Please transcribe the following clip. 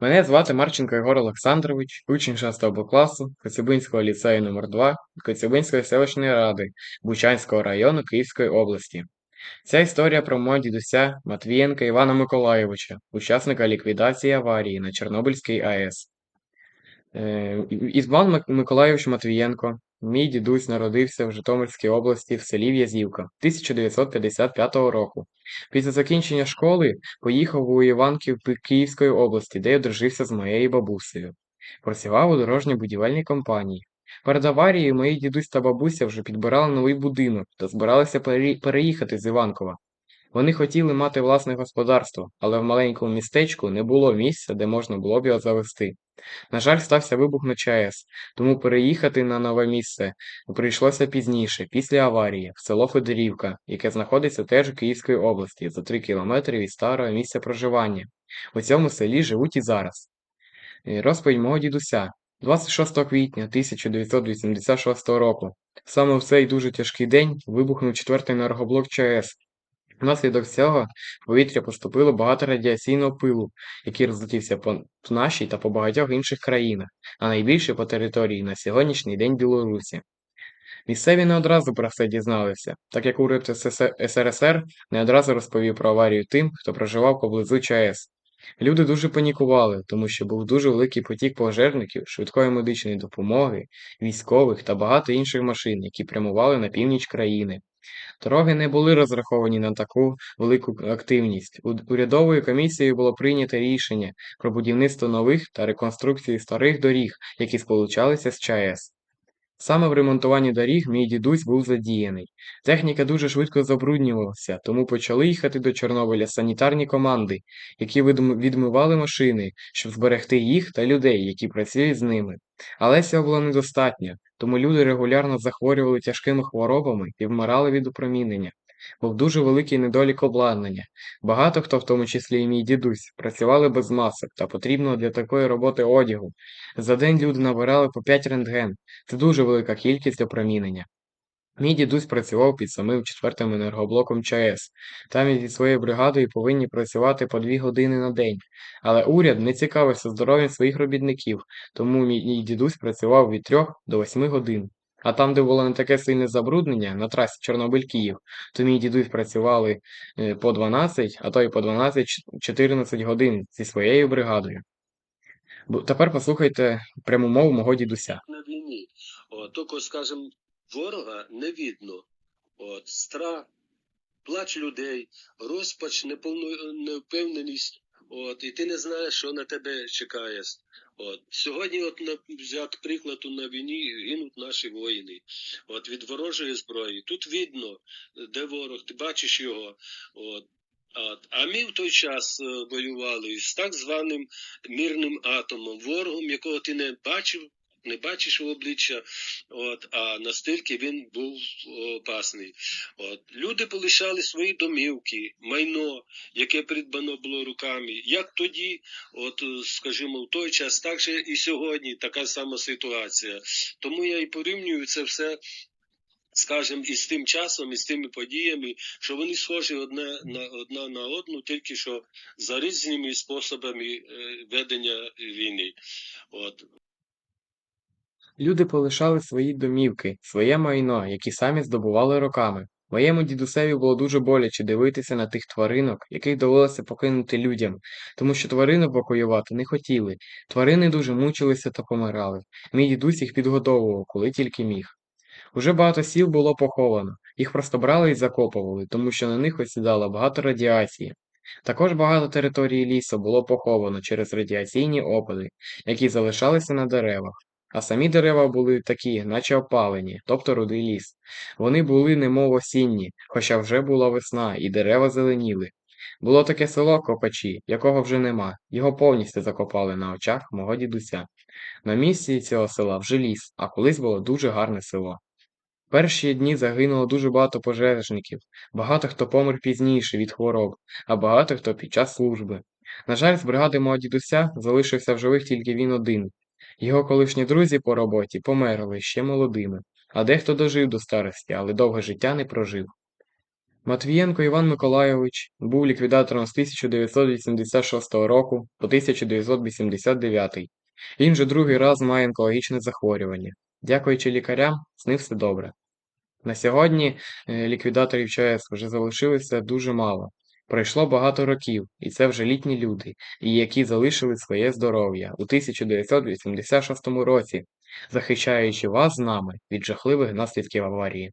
Мене звати Марченко Ігор Олександрович, учень 6 Б класу Коцюбинського ліцею номер 2 Коцюбинської селищної ради Бучанського району Київської області. Ця історія про мого дідуся Матвієнка Івана Миколайовича, учасника ліквідації аварії на Чорнобильській АЕС. Е, Іван Мик- Матвієнко, мій дідусь народився в Житомирській області в селі В'язівка 1955 року. Після закінчення школи поїхав у Іванків Київської області, де я одружився з моєю бабусею. Працював у дорожньо-будівельній компанії. Перед аварією мої дідусь та бабуся вже підбирали новий будинок та збиралися переїхати з Іванкова. Вони хотіли мати власне господарство, але в маленькому містечку не було місця, де можна було б його завести. На жаль, стався вибух на ЧАЕС, тому переїхати на нове місце прийшлося пізніше, після аварії, в село Федорівка, яке знаходиться теж у Київській області, за 3 кілометри від старого місця проживання. У цьому селі живуть і зараз. Е, Розповідь мого дідуся. 26 квітня 1986 року. Саме в цей дуже тяжкий день вибухнув четвертий енергоблок ЧАЕС. Внаслідок цього в повітря поступило багато радіаційного пилу, який розлетівся по нашій та по багатьох інших країнах, а найбільше по території на сьогоднішній день Білорусі. Місцеві не одразу про це дізналися, так як уряд СРСР не одразу розповів про аварію тим, хто проживав поблизу ЧАЕС. Люди дуже панікували, тому що був дуже великий потік пожежників, швидкої медичної допомоги, військових та багато інших машин, які прямували на північ країни. Дороги не були розраховані на таку велику активність. Урядовою комісією було прийнято рішення про будівництво нових та реконструкції старих доріг, які сполучалися з ЧАЕС. Саме в ремонтуванні доріг мій дідусь був задіяний. Техніка дуже швидко забруднювалася, тому почали їхати до Чорнобиля санітарні команди, які відмивали машини, щоб зберегти їх та людей, які працюють з ними. Але цього було недостатньо, тому люди регулярно захворювали тяжкими хворобами і вмирали від опромінення. Був дуже великий недолік обладнання. Багато хто, в тому числі і мій дідусь, працювали без масок та потрібного для такої роботи одягу. За день люди набирали по 5 рентген. Це дуже велика кількість опромінення. Мій дідусь працював під самим четвертим енергоблоком ЧАЕС. Там він зі своєю бригадою повинні працювати по 2 години на день. Але уряд не цікавився здоров'ям своїх робітників, тому мій дідусь працював від 3 до 8 годин. А там, де було не таке сильне забруднення, на трасі Чорнобиль-Київ, то мій дідусь працювали е, по 12, а то й по 12-14 годин зі своєю бригадою. Тепер послухайте пряму мову мого дідуся. на війні. От, тільки, скажімо, ворога не видно. От, страх, плач людей, розпач, неповно, невпевненість. От, і ти не знаєш, що на тебе чекає. От, сьогодні, от, на, взяти прикладу на війні, гинуть наші воїни. От, від ворожої зброї. Тут видно, де ворог, ти бачиш його. От, От. А ми в той час е, воювали з так званим мирним атомом, ворогом, якого ти не бачив, не бачиш в обличчя, от, а настільки він був опасний. От. Люди полишали свої домівки, майно, яке придбано було руками. Як тоді, от, скажімо, в той час, так же і сьогодні така сама ситуація. Тому я і порівнюю це все. Скажем, із тим часом, із тими подіями, що вони схожі одне на одна на одну, тільки що за різними способами е, ведення війни. От Люди полишали свої домівки, своє майно, які самі здобували роками. Моєму дідусеві було дуже боляче дивитися на тих тваринок, яких довелося покинути людям, тому що тварини евакуювати не хотіли. Тварини дуже мучилися та помирали. Мій дідусь їх підгодовував, коли тільки міг. Уже багато сіл було поховано, їх просто брали і закопували, тому що на них осідало багато радіації. Також багато території лісу було поховано через радіаційні опади, які залишалися на деревах. А самі дерева були такі, наче опалені, тобто рудий ліс. Вони були немов осінні, хоча вже була весна, і дерева зеленіли. Було таке село Копачі, якого вже нема, його повністю закопали на очах мого дідуся. На місці цього села вже ліс, а колись було дуже гарне село. Перші дні загинуло дуже багато пожежників, багато хто помер пізніше від хвороб, а багато хто під час служби. На жаль, з бригади мого дідуся залишився в живих тільки він один. Його колишні друзі по роботі померли ще молодими, а дехто дожив до старості, але довге життя не прожив. Матвієнко Іван Миколайович був ліквідатором з 1986 року по 1989. Він вже другий раз має онкологічне захворювання. Дякуючи лікарям, з ним все добре. На сьогодні е, ліквідаторів ЧАЕС вже залишилося дуже мало. Пройшло багато років, і це вже літні люди, які залишили своє здоров'я у 1986 році, захищаючи вас з нами від жахливих наслідків аварії.